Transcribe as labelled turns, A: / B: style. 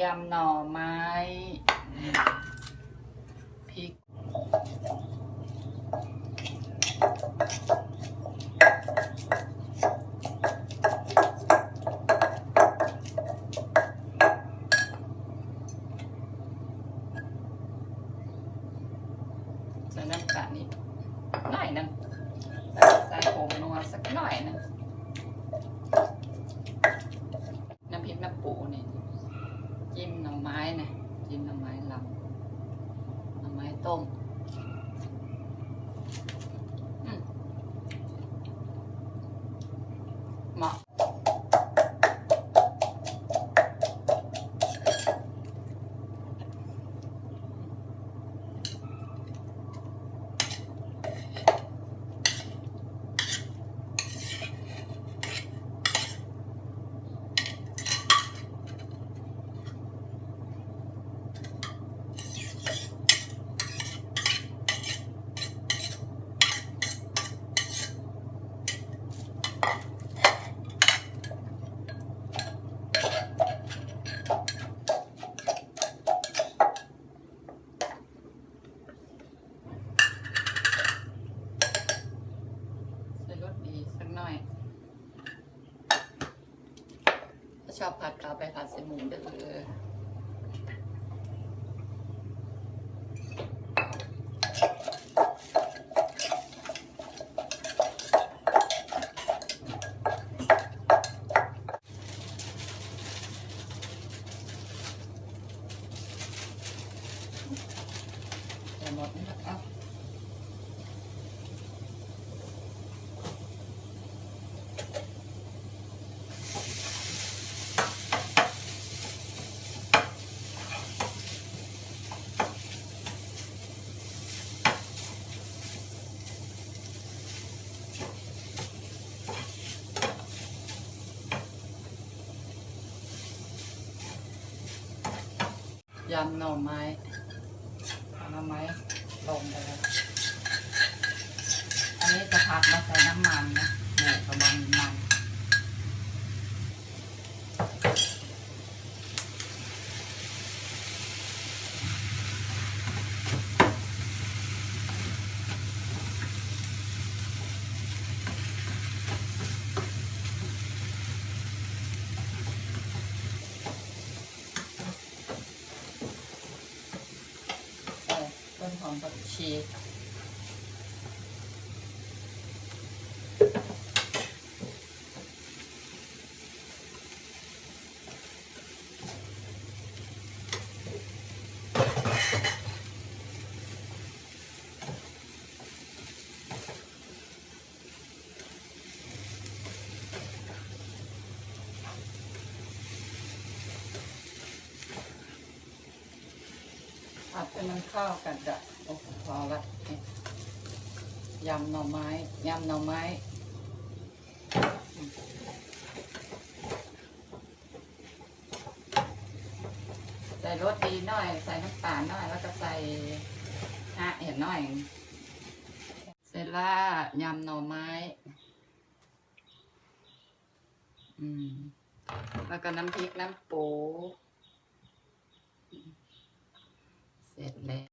A: ยำหน่อไม้พริกใส่น้ำตาลนิดหน่อยนึงใส่ผงนัวสักหน่อยนึงน้ำพริกน้ำปูนี่ จิ้มหน่อไม้นะจิ้มหน่อไม้ลำหน่อไม้ต้ม หน่อย ถ้าชอบผัดก็เอาไปผัดใส่หมูได้เลยใส่หมดนี่แล้ว ยำหน่อไม้หน่อไม้ลงไปแล้วอันนี้จะผัดมาใส่น้ำมันนะหมูกระบองมัน ใส่ ต้นห ให้มันเข้ากันจ้ะโอ้พอละนี่ยำหน่อไม้ยำหน่อไม้ใส่รสดีหน่อย ใส่น้ำตาลหน่อย แล้วก็ใส่ฮะเห็นหน่อย เสร็จแล้ยำหน่อไม้ อืม แล้วก็น้ำพริกน้ำปู เสร็จแล้ว